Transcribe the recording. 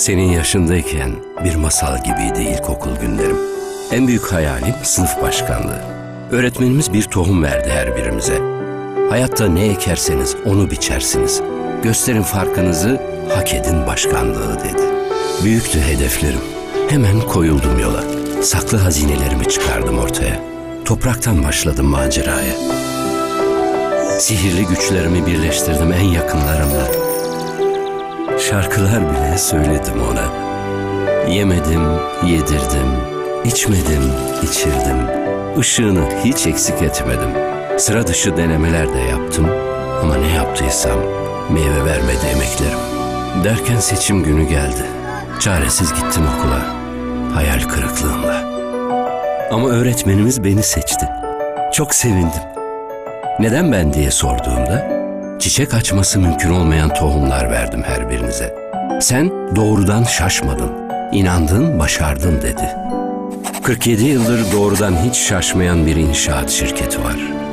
Senin yaşındayken bir masal gibiydi ilkokul günlerim. En büyük hayalim sınıf başkanlığı. Öğretmenimiz bir tohum verdi her birimize. Hayatta ne ekerseniz onu biçersiniz. Gösterin farkınızı, hak edin başkanlığı dedi. Büyüktü hedeflerim. Hemen koyuldum yola. Saklı hazinelerimi çıkardım ortaya. Topraktan başladım maceraya. Sihirli güçlerimi birleştirdim en yakınlarımla. Şarkılar bile söyledim ona. Yemedim, yedirdim, içmedim, içirdim. Işığını hiç eksik etmedim. Sıra dışı denemeler de yaptım. Ama ne yaptıysam meyve vermedi emeklerim. Derken seçim günü geldi. Çaresiz gittim okula. Hayal kırıklığında. Ama öğretmenimiz beni seçti. Çok sevindim. Neden ben diye sorduğumda çiçek açması mümkün olmayan tohumlar verdim her birinize. Sen doğrudan şaşmadın, inandın, başardın dedi. 47 yıldır doğrudan hiç şaşmayan bir inşaat şirketi var.